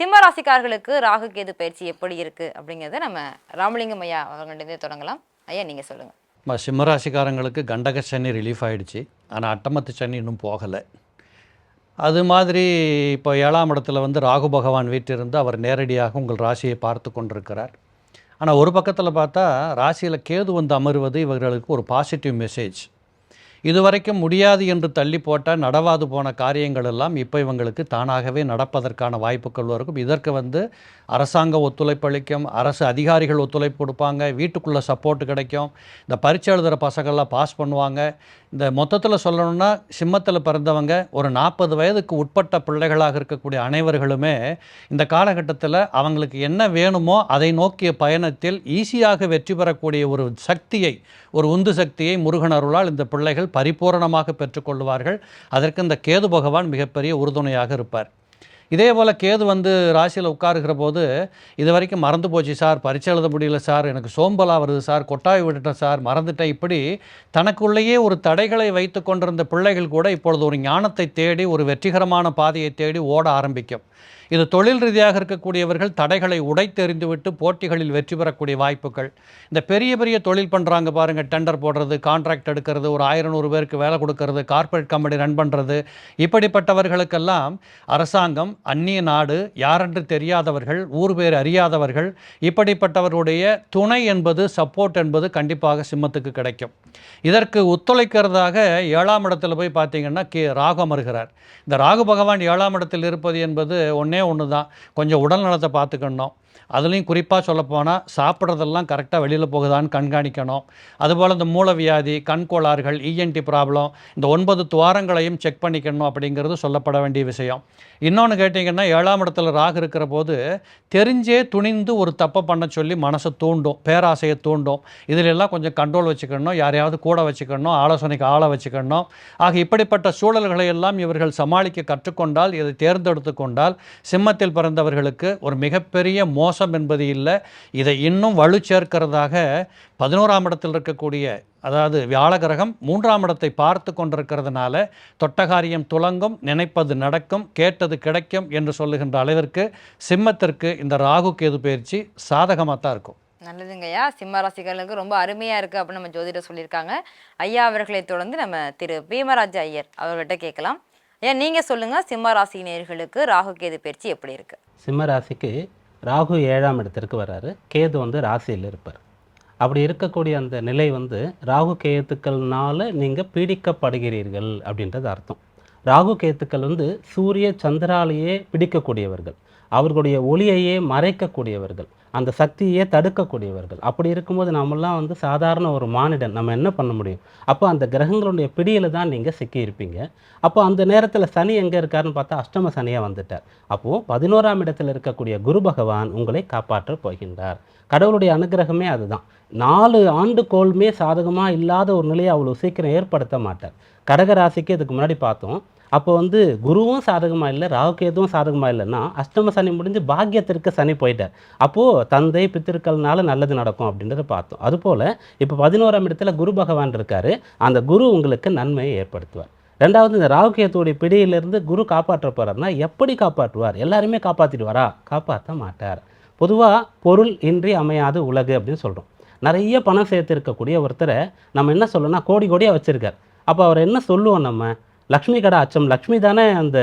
சிம்ம ராசிக்காரர்களுக்கு ராகு கேது பயிற்சி எப்படி இருக்கு அப்படிங்கிறத நம்ம ராமலிங்கம் ஐயா அவங்கள்ட்ட தொடங்கலாம். ஐயா நீங்க சொல்லுங்க. ம சிம்மராசிக்காரங்களுக்கு கண்டக சனி ரிலீஃப் ஆயிடுச்சு. ஆனால் அட்டமத்து சனி இன்னும் போகலை. அது மாதிரி இப்போ ஏழாம் இடத்துல வந்து ராகு பகவான் வீட்டிலிருந்து அவர் நேரடியாக உங்கள் ராசியை பார்த்து கொண்டிருக்கிறார். ஆனால் ஒரு பக்கத்தில் பார்த்தா ராசியில் கேது வந்து அமர்வது இவர்களுக்கு ஒரு பாசிட்டிவ் மெசேஜ் இதுவரைக்கும் முடியாது என்று தள்ளி போட்ட நடவாது போன காரியங்கள் எல்லாம் இப்போ இவங்களுக்கு தானாகவே நடப்பதற்கான வாய்ப்புகள் இருக்கும். இதற்கு வந்து அரசாங்க ஒத்துழைப்பு அளிக்கும் அரசு அதிகாரிகள் ஒத்துழைப்பு கொடுப்பாங்க வீட்டுக்குள்ளே சப்போர்ட் கிடைக்கும். இந்த பரீட்சை எழுதுகிற பசங்கள்லாம் பாஸ் பண்ணுவாங்க. இந்த மொத்தத்தில் சொல்லணும்னா சிம்மத்தில் பிறந்தவங்க ஒரு நாற்பது வயதுக்கு உட்பட்ட பிள்ளைகளாக இருக்கக்கூடிய அனைவர்களுமே இந்த காலகட்டத்தில் அவங்களுக்கு என்ன வேணுமோ அதை நோக்கிய பயணத்தில் ஈஸியாக வெற்றி பெறக்கூடிய ஒரு சக்தியை ஒரு உந்து சக்தியை முருகன் அருளால் இந்த பிள்ளைகள் பரிபூரணமாக பெற்றுக்கொள்வார்கள் அதற்கு இந்த கேது பகவான் மிகப்பெரிய உறுதுணையாக இருப்பார். இதே போல் கேது வந்து ராசியில் உட்காருகிற போது இது வரைக்கும் மறந்து போச்சு சார் பரிச்சை எழுத முடியல சார் எனக்கு சோம்பலாக வருது சார் கொட்டாய் விட்டுட்டேன் சார் மறந்துட்டேன். இப்படி தனக்குள்ளேயே ஒரு தடைகளை வைத்து கொண்டிருந்த பிள்ளைகள் கூட இப்பொழுது ஒரு ஞானத்தை தேடி ஒரு வெற்றிகரமான பாதையை தேடி ஓட ஆரம்பிக்கும். இது தொழில் ரீதியாக இருக்கக்கூடியவர்கள் தடைகளை உடைத்தெறிந்துவிட்டு போட்டிகளில் வெற்றி பெறக்கூடிய வாய்ப்புகள். இந்த பெரிய பெரிய தொழில் பண்ணுறாங்க பாருங்கள் டெண்டர் போடுறது கான்ட்ராக்ட் எடுக்கிறது ஒரு ஆயிரம் நூறு பேருக்கு வேலை கொடுக்கறது கார்ப்பரேட் கம்பெனி ரன் பண்ணுறது இப்படிப்பட்டவர்களுக்கெல்லாம் அரசாங்கம் அந்நிய நாடு யாரென்று தெரியாதவர்கள் ஊர் பேர் அறியாதவர்கள் இப்படிப்பட்டவருடைய துணை என்பது சப்போர்ட் என்பது கண்டிப்பாக சிம்மத்துக்கு கிடைக்கும். இதற்கு ஒத்துழைக்கிறதாக ஏழாம் இடத்துல போய் பார்த்தீங்கன்னா கே. ராகு அமர்கிறார் இந்த ராகு பகவான் ஏழாம் இடத்தில் இருப்பது என்பது ஒன்றே ஒன்று தான் கொஞ்சம் உடல் நலத்தை பார்த்துக்கணும். அதுலேயும் குறிப்பாக சொல்லப்போனால் சாப்பிட்றதெல்லாம் கரெக்டாக வெளியில் போகுதான்னு கண்காணிக்கணும். அதுபோல் இந்த மூலவியாதி கண் கோளாறுகள் இஎன்டி ப்ராப்ளம் இந்த ஒன்பது துவாரங்களையும் செக் பண்ணிக்கணும் அப்படிங்கிறது சொல்லப்பட வேண்டிய விஷயம். இன்னொன்று கேட்டிங்கன்னா ஏழாம் இடத்துல ராகு இருக்கிற போது தெரிஞ்சே துணிந்து ஒரு தப்பை பண்ண சொல்லி மனசை தூண்டும் பேராசையை தூண்டும். இதிலெல்லாம் கொஞ்சம் கண்ட்ரோல் வச்சுக்கணும் யாரையாவது கூட வச்சுக்கணும் ஆலோசனைக்கு ஆளை வச்சுக்கணும். ஆக இப்படிப்பட்ட சூழல்களை எல்லாம் இவர்கள் சமாளிக்க கற்றுக்கொண்டால் இதை தேர்ந்தெடுத்து கொண்டால் சிம்மத்தில் பிறந்தவர்களுக்கு ஒரு மிகப்பெரிய மோசம் என்பது இல்லை. இதை இன்னும் வலு சேர்க்கிறதாக பதினோராம் இடத்தில் இருக்கக்கூடிய அதாவது வியாழ கிரகம் மூன்றாம் இடத்தை பார்த்து கொண்டிருக்கிறதுனால தொட்டகாரியம் துலங்கும் நினைப்பது நடக்கும் கேட்டது கிடைக்கும் என்று சொல்லுகின்ற அளவிற்கு சிம்மத்திற்கு இந்த ராகு கேது பயிற்சி சாதகமாக தான் இருக்கும். நல்லதுங்கய்யா சிம்ம ராசிக்காரர்களுக்கு ரொம்ப அருமையா இருக்கு அப்படின்னு நம்ம ஜோதிடர் சொல்லியிருக்காங்க. ஐயா அவர்களை தொடர்ந்து நம்ம திரு பீமராஜ ஐயர் அவர்கிட்ட கேட்கலாம். ஐயா நீங்க சொல்லுங்க சிம்ம ராசி நேயர்களுக்கு ராகு கேது பயிற்சி எப்படி இருக்கு? சிம்ம ராசிக்கு ராகு ஏழாம் இடத்திற்கு வராரு கேது வந்து ராசியில் இருப்பார். அப்படி இருக்கக்கூடிய அந்த நிலை வந்து ராகு கேத்துக்கள்னால நீங்கள் பீடிக்கப்படுகிறீர்கள் அப்படின்றது அர்த்தம். ராகு கேத்துக்கள் வந்து சூரிய சந்திராலேயே பிடிக்கக்கூடியவர்கள். அவர்களுடைய ஒளியையே மறைக்கக்கூடியவர்கள். அந்த சக்தியே தடுக்கக்கூடியவர்கள். அப்படி இருக்கும்போது நம்மளாம் வந்து சாதாரண ஒரு மானிடன். நம்ம என்ன பண்ண முடியும்? அப்போ அந்த கிரகங்களுடைய பிடியில் தான் நீங்கள் சிக்கியிருப்பீங்க. அப்போ அந்த நேரத்தில் சனி எங்கே இருக்காருன்னு பார்த்தா அஷ்டம சனியாக வந்துட்டார். அப்போது பதினோராம் இடத்தில் இருக்கக்கூடிய குரு பகவான் உங்களை காப்பாற்றப் போகின்றார். கடவுளுடைய அனுகிரகமே அதுதான். நாலு ஆண்டு கோள்மே சாதகமாக இல்லாத ஒரு நிலையை அவ்வளோ சீக்கிரம் ஏற்படுத்த மாட்டார். கடகராசிக்கு இதுக்கு முன்னாடி பார்த்தோம். அப்போ வந்து குருவும் சாதகமாக இல்லை ராகுகேதுவும் சாதகமாக இல்லைன்னா அஷ்டம சனி முடிஞ்சு பாக்கியத்திற்கு சனி போயிட்டார். அப்போது தந்தை பித்திருக்கள்னால நல்லது நடக்கும் அப்படின்றத பார்த்தோம். அதுபோல் இப்போ பதினோராம் இடத்துல குரு பகவான் இருக்கார். அந்த குரு உங்களுக்கு நன்மையை ஏற்படுத்துவார். ரெண்டாவது இந்த ராகுகேத்துடைய பிடியிலிருந்து குரு காப்பாற்ற போகிறார்னா எப்படி காப்பாற்றுவார்? எல்லாருமே காப்பாற்றிடுவாரா காப்பாற்ற மாட்டார். பொதுவாக பொருள் இன்றி அமையாது உலகு அப்படின்னு சொல்கிறோம் நிறைய பணம் சேர்த்து ஒருத்தரை நம்ம என்ன சொல்லணும்னா கோடி கோடியாக வச்சுருக்கார். அப்போ அவர் என்ன சொல்லுவோம் நம்ம? லக்ஷ்மி கடை அச்சம். லக்ஷ்மி தானே அந்த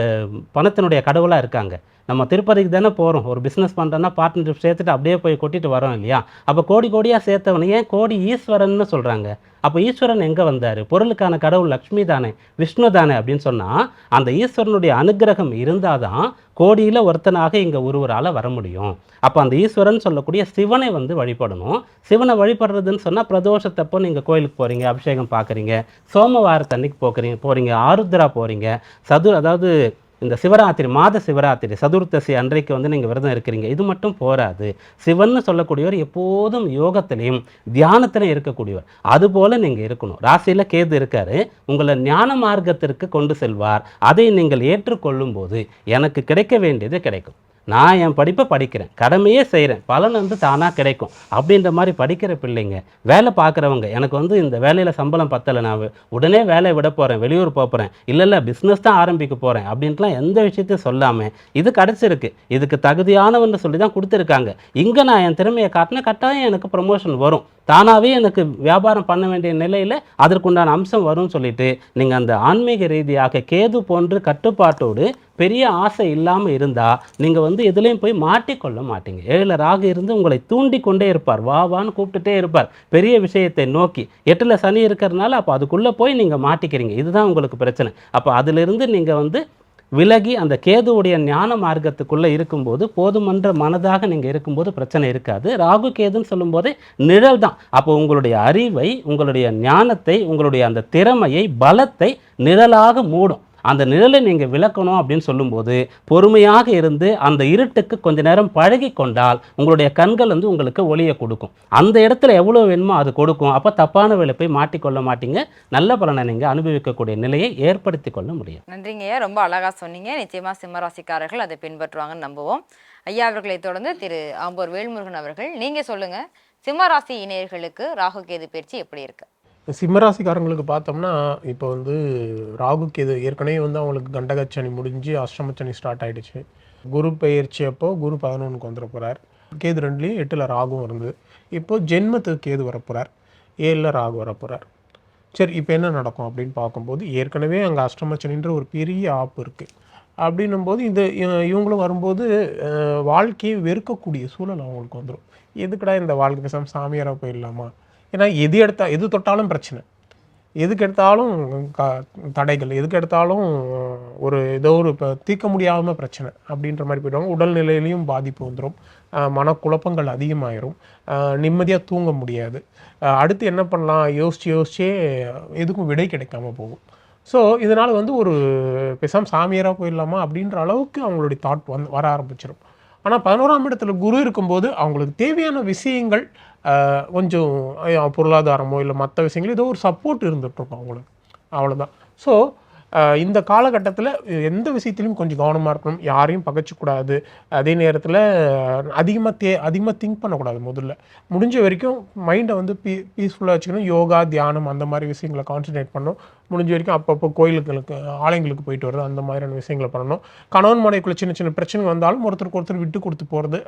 பணத்தினுடைய கடவுளாக இருக்காங்க. நம்ம திருப்பதிக்கு தானே போகிறோம் ஒரு பிஸ்னஸ் பண்ணுறோன்னா பார்ட்னர்ஷிப் சேர்த்துட்டு அப்படியே போய் கொட்டிட்டு வரோம் இல்லையா? அப்போ கோடி கோடியாக சேர்த்தவன் ஏன் கோடி ஈஸ்வரன்னு சொல்கிறாங்க அப்போ ஈஸ்வரன் எங்கே வந்தார்? பொருளுக்கான கடவுள் லக்ஷ்மி தானே விஷ்ணு தானே அப்படின்னு சொன்னால் அந்த ஈஸ்வரனுடைய அனுகிரகம் இருந்தால் தான் கோடியில் ஒருத்தனாக இங்கே ஒருவரால் வர முடியும். அப்போ அந்த ஈஸ்வரன் சொல்லக்கூடிய சிவனை வந்து வழிபடணும். சிவனை வழிபடுறதுன்னு சொன்னால் பிரதோஷத்தப்போ நீங்கள் கோயிலுக்கு போகிறீங்க அபிஷேகம் பார்க்குறீங்க சோமவாரத்தன்னைக்கு போக்குறீங்க போகிறீங்க ஆருத்ரா போகிறீங்க சது அதாவது இந்த சிவராத்திரி மாத சிவராத்திரி சதுர்த்தசி அன்றைக்கு வந்து நீங்கள் விரதம் இருக்கிறீங்க. இது மட்டும் போராது. சிவன்னு சொல்லக்கூடியவர் எப்போதும் யோகத்திலையும் தியானத்திலையும் இருக்கக்கூடியவர். அதுபோல் நீங்கள் இருக்கணும். ராசியில் கேது இருக்காரு. உங்களை ஞான மார்க்கத்திற்கு கொண்டு செல்வார். அதை நீங்கள் ஏற்றுக்கொள்ளும் போது எனக்கு கிடைக்க வேண்டியது கிடைக்கும். நான் என் படிப்பை படிக்கிறேன் கடமையே செய்கிறேன் பலன் வந்து தானாக கிடைக்கும் அப்படின்ற மாதிரி படிக்கிற பிள்ளைங்க வேலை பார்க்குறவங்க எனக்கு வந்து இந்த வேலையில் சம்பளம் பத்தலை நான் உடனே வேலையை விட போகிறேன் வெளியூர் போகிறேன் இல்லை இல்லை பிஸ்னஸ் தான் ஆரம்பிக்க போகிறேன் அப்படின்ட்டுலாம் எந்த விஷயத்தையும் சொல்லாமல் இது கிடச்சிருக்கு இதுக்கு தகுதியானவன்னு சொல்லி தான் கொடுத்துருக்காங்க. இங்கே நான் என் திறமையை காட்டினா கட்டாயம் எனக்கு ப்ரமோஷன் வரும். தானாகவே எனக்கு வியாபாரம் பண்ண வேண்டிய நிலையில் அதற்குண்டான அம்சம் வரும்னு சொல்லிட்டு நீங்கள் அந்த ஆன்மீக ரீதியாக கேது போன்று கட்டுப்பாட்டோடு பெரிய ஆசை இல்லாமல் இருந்தால் நீங்கள் வந்து எதுலேயும் போய் மாட்டிக்கொள்ள மாட்டீங்க. ஏழில் ராகு இருந்து உங்களை தூண்டி கொண்டே இருப்பார். வா வான்னு கூப்பிட்டுட்டே இருப்பார். பெரிய விஷயத்தை நோக்கி. எட்டில் சனி இருக்கிறதுனால அப்போ அதுக்குள்ளே போய் நீங்கள் மாட்டிக்கிறீங்க. இதுதான் உங்களுக்கு பிரச்சனை. அப்போ அதிலிருந்து நீங்கள் வந்து விலகி அந்த கேதுவுடைய ஞான மார்க்கத்துக்குள்ளே இருக்கும்போது போதுமன்ற மனதாக நீங்கள் இருக்கும்போது பிரச்சனை இருக்காது. ராகு கேதுன்னு சொல்லும்போதே நிழல் தான். அப்போ உங்களுடைய அறிவை உங்களுடைய ஞானத்தை உங்களுடைய அந்த திறமையை பலத்தை நிழலாக மூடும். அந்த நிழலை நீங்கள் விளக்கணும் அப்படின்னு சொல்லும்போது பொறுமையாக இருந்து அந்த இருட்டுக்கு கொஞ்ச நேரம் பழகி கொண்டால் உங்களுடைய கண்கள் வந்து உங்களுக்கு ஒளியை கொடுக்கும். அந்த இடத்துல எவ்வளோ வேணுமோ அது கொடுக்கும். அப்போ தப்பான வேலை போய் மாட்டிக்கொள்ள மாட்டீங்க. நல்ல பலனை நீங்கள் அனுபவிக்கக்கூடிய நிலையை ஏற்படுத்தி கொள்ள முடியும். நன்றிங்கய்யா ரொம்ப அழகாக சொன்னீங்க. நிச்சயமாக சிம்மராசிக்காரர்கள் அதை பின்பற்றுவாங்கன்னு நம்புவோம். ஐயா அவர்களை தொடர்ந்து திரு ஆம்பூர் வேல்முருகன் அவர்கள் நீங்கள் சொல்லுங்கள் சிம்மராசி இணையர்களுக்கு ராகு கேது பயிற்சி எப்படி இருக்குது சிம்மராசிக்காரங்களுக்கு பார்த்தோம்னா இப்போ வந்து ராகுக்கு இது ஏற்கனவே வந்து அவங்களுக்கு கண்டகச்சனி முடிஞ்சு அஷ்டமச்சனி ஸ்டார்ட் ஆயிடுச்சு. குரு பயிற்சி அப்போ குரு பதினொன்றுக்கு வந்துட போகிறார் கேது ரெண்டுலேயும் எட்டில் ராகும் இருந்தது இப்போது ஜென்மத்துக்கு கேது வரப்போகிறார் ஏழில் ராகு வரப்போகிறார் சரி இப்போ என்ன நடக்கும் அப்படின்னு பார்க்கும்போது ஏற்கனவே அங்கே அஷ்டமச்சனின்ற ஒரு பெரிய ஆப் இருக்குது அப்படின்னும் போது இந்த இவங்களும் வரும்போது வாழ்க்கையை வெறுக்கக்கூடிய சூழல் அவங்களுக்கு வந்துடும் எதுக்குடா இந்த வாழ்க்கை பேசாமல் சாமியாராக போயிடலாமா? ஏன்னா எது எடுத்தால் எது தொட்டாலும் பிரச்சனை. எதுக்கு எடுத்தாலும் க தடைகள். எதுக்கு எடுத்தாலும் ஒரு ஏதோ ஒரு இப்போ தீர்க்க முடியாமல் பிரச்சனை அப்படின்ற மாதிரி போயிடுவாங்க. உடல்நிலையிலையும் பாதிப்பு வந்துடும் மனக்குழப்பங்கள் அதிகமாயிரும். நிம்மதியாக தூங்க முடியாது. அடுத்து என்ன பண்ணலாம்? யோசிச்சு யோசிச்சே எதுக்கும் விடை கிடைக்காம போகும். ஸோ இதனால் வந்து ஒரு பெசாம் சாமியாராக போயிடலாமா அப்படின்ற அளவுக்கு அவங்களுடைய தாட் வந்து வர ஆரம்பிச்சிடும் ஆனால் பதினோராம் இடத்துல குரு இருக்கும்போது அவங்களுக்கு தேவையான விஷயங்கள் கொஞ்சம் பொருளாதாரமோ இல்லை மற்ற விஷயங்களோ ஏதோ ஒரு சப்போர்ட் இருந்துகிட்ருக்கும் அவங்களுக்கு. அவ்வளோதான் ஸோ இந்த காலகட்டத்தில் எந்த விஷயத்திலையும் கொஞ்சம் கவனமாக இருக்கணும். யாரையும் பகைச்சிக்கூடாது. அதே நேரத்தில் அதிகமாக தே அதிகமாக திங்க் பண்ணக்கூடாது முதல்ல. முடிஞ்ச வரைக்கும் மைண்டை வந்து பீ பீஸ்ஃபுல்லாக வச்சுக்கணும். யோகா தியானம் அந்த மாதிரி விஷயங்களை கான்சன்ட்ரேட் பண்ணணும். முடிஞ்ச வரைக்கும் அப்பப்போ கோயிலுக்கு ஆலயங்களுக்கு போயிட்டு வர்றது அந்த மாதிரியான விஷயங்களை பண்ணணும். கணவன் மனைக்குள்ள சின்ன சின்ன பிரச்சனை வந்தாலும் ஒருத்தருக்கு ஒருத்தர் விட்டு கொடுத்து போகிறது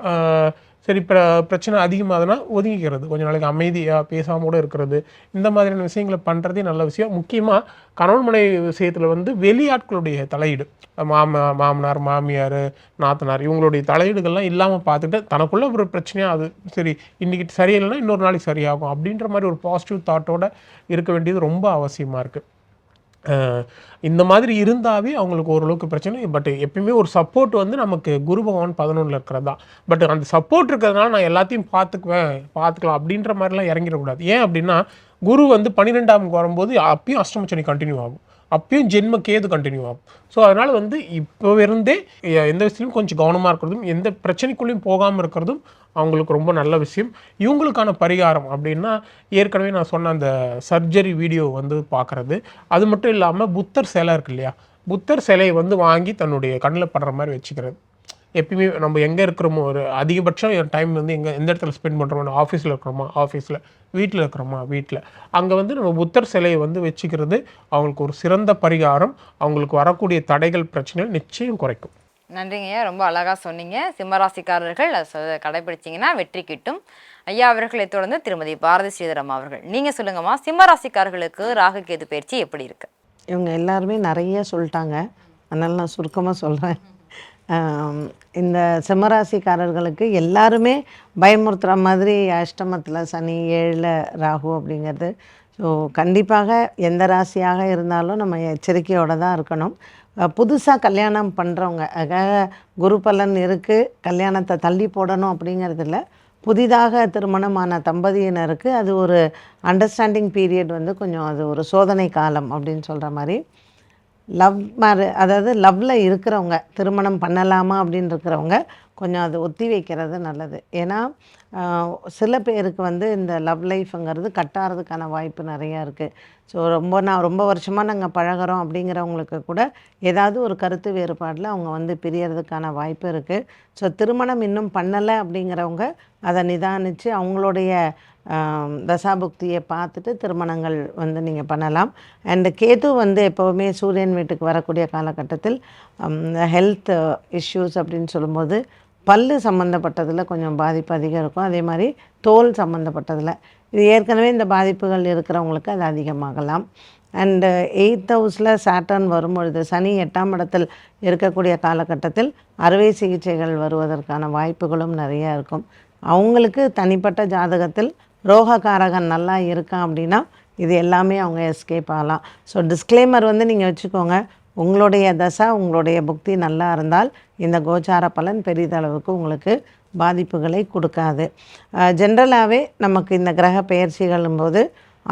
சரி பிர பிரச்சனை அதிகமாகுதுன்னா ஒதுங்கிக்கிறது. கொஞ்ச நாளைக்கு அமைதியாக பேசாமல் கூட இருக்கிறது. இந்த மாதிரியான விஷயங்களை பண்ணுறதே நல்ல விஷயம். முக்கியமாக கணவன் மனை விஷயத்தில் வந்து வெளியாட்களுடைய தலையீடு. மாமா மாமனார் மாமியார் நாத்தனார் இவங்களுடைய தலையீடுகள்லாம் இல்லாமல் பார்த்துட்டு தனக்குள்ள ஒரு பிரச்சனையாக அது சரி இன்றைக்கி சரியில்லைன்னா இன்னொரு நாளைக்கு சரியாகும் அப்படின்ற மாதிரி ஒரு பாசிட்டிவ் தாட்டோட இருக்க வேண்டியது ரொம்ப அவசியமாக இருக்குது இந்த மாதிரி இருந்தாவே அவங்களுக்கு ஓரளவுக்கு பிரச்சனை. பட் எப்பயுமே ஒரு சப்போர்ட் வந்து நமக்கு குரு பகவான் பதினொன்றில் இருக்கிறது. தான் பட் அந்த சப்போர்ட் இருக்கிறதுனால நான் எல்லாத்தையும் பார்த்துக்குவேன் பார்த்துக்கலாம் அப்படின்ற மாதிரிலாம் இறங்கிடக்கூடாது. ஏன் அப்படின்னா குரு வந்து பன்னிரெண்டாம் வரும்போது அப்பயும் அஷ்டமச்சனி கண்டினியூ ஆகும். அப்பயும் ஜென்ம கேது கண்டினியூ ஆகும். ஸோ அதனால் வந்து இப்போ இருந்தே எந்த விஷயத்துலையும் கொஞ்சம் கவனமாக இருக்கிறதும் எந்த பிரச்சனைக்குள்ளேயும் போகாமல் இருக்கிறதும் அவங்களுக்கு ரொம்ப நல்ல விஷயம். இவங்களுக்கான பரிகாரம் அப்படின்னா ஏற்கனவே நான் சொன்ன அந்த சர்ஜரி வீடியோ வந்து பார்க்குறது. அது மட்டும் இல்லாமல் புத்தர் சிலை இருக்கு இல்லையா? புத்தர் சிலையை வந்து வாங்கி தன்னுடைய கண்ணில் படுற மாதிரி வச்சுக்கிறது. எப்பயுமே நம்ம எங்கே இருக்கிறோமோ ஒரு அதிகபட்சம் டைம் வந்து எங்கே எந்த இடத்துல ஸ்பெண்ட் பண்ணுறோமோ ஆஃபீஸில் இருக்கிறோமா ஆஃபீஸில் வீட்டில் இருக்கிறோமா வீட்டில் அங்கே வந்து நம்ம புத்தர் சிலையை வந்து வச்சுக்கிறது அவங்களுக்கு ஒரு சிறந்த பரிகாரம். அவங்களுக்கு வரக்கூடிய தடைகள் பிரச்சனைகள் நிச்சயம் குறைக்கும். நன்றிங்கய்யா ரொம்ப அழகா சொன்னீங்க. சிம்மராசிக்காரர்கள் கடைபிடிச்சீங்கன்னா வெற்றி கிட்டும். ஐயா அவர்களை தொடர்ந்து திருமதி பாரதி ஸ்ரீதரம் அவர்கள். நீங்க சொல்லுங்கம்மா சிம்மராசிக்காரர்களுக்கு ராகு கேது பயிற்சி எப்படி இருக்கு? இவங்க எல்லாருமே நிறைய சொல்லிட்டாங்க. அதனால் நான் சுருக்கமாக சொல்கிறேன் இந்த சிம்மராசிக்காரர்களுக்கு எல்லாருமே பயமுறுத்துகிற மாதிரி அஷ்டமத்தில் சனி ஏழில் ராகு அப்படிங்கிறது. ஸோ கண்டிப்பாக எந்த ராசியாக இருந்தாலும் நம்ம எச்சரிக்கையோடு தான் இருக்கணும். புதுசாக கல்யாணம் பண்ணுறவங்க அதுக்காக குரு பலன் இருக்குது கல்யாணத்தை தள்ளி போடணும் அப்படிங்கிறது இல்லை புதிதாக திருமணமான தம்பதியினருக்கு அது ஒரு அண்டர்ஸ்டாண்டிங் பீரியட் வந்து கொஞ்சம் அது ஒரு சோதனை காலம் அப்படின்னு சொல்கிற மாதிரி. லவ் மேரே அதாவது லவ்வில் இருக்கிறவங்க திருமணம் பண்ணலாமா அப்படின்னு இருக்கிறவங்க கொஞ்சம் அது ஒத்தி வைக்கிறது நல்லது. ஏன்னா சில பேருக்கு வந்து இந்த லவ் லைஃப்ங்கிறது கட்டாகிறதுக்கான வாய்ப்பு நிறையா இருக்குது ஸோ ரொம்ப நான் ரொம்ப வருஷமாக நாங்கள் பழகுறோம் அப்படிங்கிறவங்களுக்கு கூட ஏதாவது ஒரு கருத்து வேறுபாடில் அவங்க வந்து பிரியறதுக்கான வாய்ப்பு இருக்குது ஸோ திருமணம் இன்னும் பண்ணலை அப்படிங்கிறவங்க அதை நிதானித்து அவங்களுடைய தசாபுக்தியை பார்த்துட்டு திருமணங்கள் வந்து நீங்கள் பண்ணலாம். அண்டு கேது வந்து எப்போவுமே சூரியன் வீட்டுக்கு வரக்கூடிய காலகட்டத்தில் ஹெல்த் இஷ்யூஸ் அப்படின்னு சொல்லும்போது பல்லு சம்மந்தப்பட்டதில் கொஞ்சம் பாதிப்பு அதிகம் இருக்கும். அதே மாதிரி தோல் சம்மந்தப்பட்டதில் இது ஏற்கனவே இந்த பாதிப்புகள் இருக்கிறவங்களுக்கு அது அதிகமாகலாம். அண்டு எயித் ஹவுஸில் சாட்டர்ன் வரும்பொழுது சனி எட்டாம் இடத்தில் இருக்கக்கூடிய காலகட்டத்தில் அறுவை சிகிச்சைகள் வருவதற்கான வாய்ப்புகளும் நிறையா இருக்கும். அவங்களுக்கு தனிப்பட்ட ஜாதகத்தில் ரோககாரகன் நல்லா இருக்கான் அப்படின்னா இது எல்லாமே அவங்க எஸ்கேப் ஆகலாம். ஸோ டிஸ்க்ளைமர் வந்து நீங்கள் வச்சுக்கோங்க. உங்களுடைய தசை உங்களுடைய புக்தி நல்லா இருந்தால் இந்த கோச்சார பலன் பெரிதளவுக்கு உங்களுக்கு பாதிப்புகளை கொடுக்காது. ஜென்ரலாகவே நமக்கு இந்த கிரக பெயர்ச்சிகளும் போது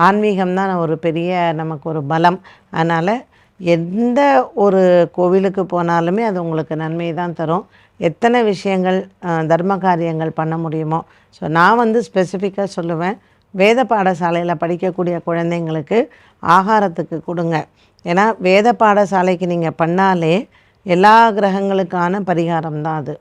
ஆன்மீகம் தான் ஒரு பெரிய நமக்கு ஒரு பலம். அதனால் எந்த ஒரு கோவிலுக்கு போனாலுமே அது உங்களுக்கு நன்மை தான் தரும். எத்தனை விஷயங்கள் தர்ம காரியங்கள் பண்ண முடியுமோ? ஸோ நான் வந்து ஸ்பெசிஃபிக்காக சொல்லுவேன். வேத பாடசாலையில் படிக்கக்கூடிய குழந்தைங்களுக்கு ஆகாரத்துக்கு கொடுங்க. ஏன்னா வேத பாடசாலைக்கு நீங்கள் பண்ணாலே எல்லா கிரகங்களுக்கான பரிகாரம் தான் அது.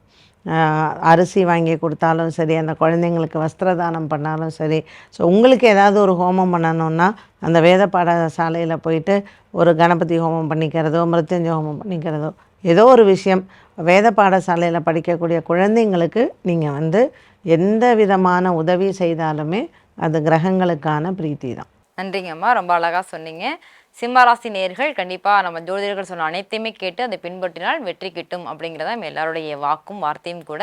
அரிசி வாங்கி கொடுத்தாலும் சரி அந்த குழந்தைங்களுக்கு வஸ்திரதானம் பண்ணாலும் சரி. ஸோ உங்களுக்கு ஏதாவது ஒரு ஹோமம் பண்ணணும்னா அந்த வேத பாடசாலையில் போயிட்டு ஒரு கணபதி ஹோமம் பண்ணிக்கிறதோ மிருத்யுஞ்சய ஹோமம் பண்ணிக்கிறதோ ஏதோ ஒரு விஷயம் வேத பாடசாலையில் படிக்கக்கூடிய குழந்தைங்களுக்கு நீங்கள் வந்து எந்த விதமான உதவி செய்தாலுமே அது கிரகங்களுக்கான பிரீத்தி தான் நன்றிங்கம்மா. ரொம்ப அழகாக சொன்னீங்க. சிம்மராசி நேர்கள் கண்டிப்பாக நம்ம ஜோதிடர்கள் சொன்ன அனைத்தையுமே கேட்டு அதை பின்பற்றினால் வெற்றி கிட்டும் அப்படிங்கிறத நம்ம எல்லாருடைய வாக்கும் வார்த்தையும் கூட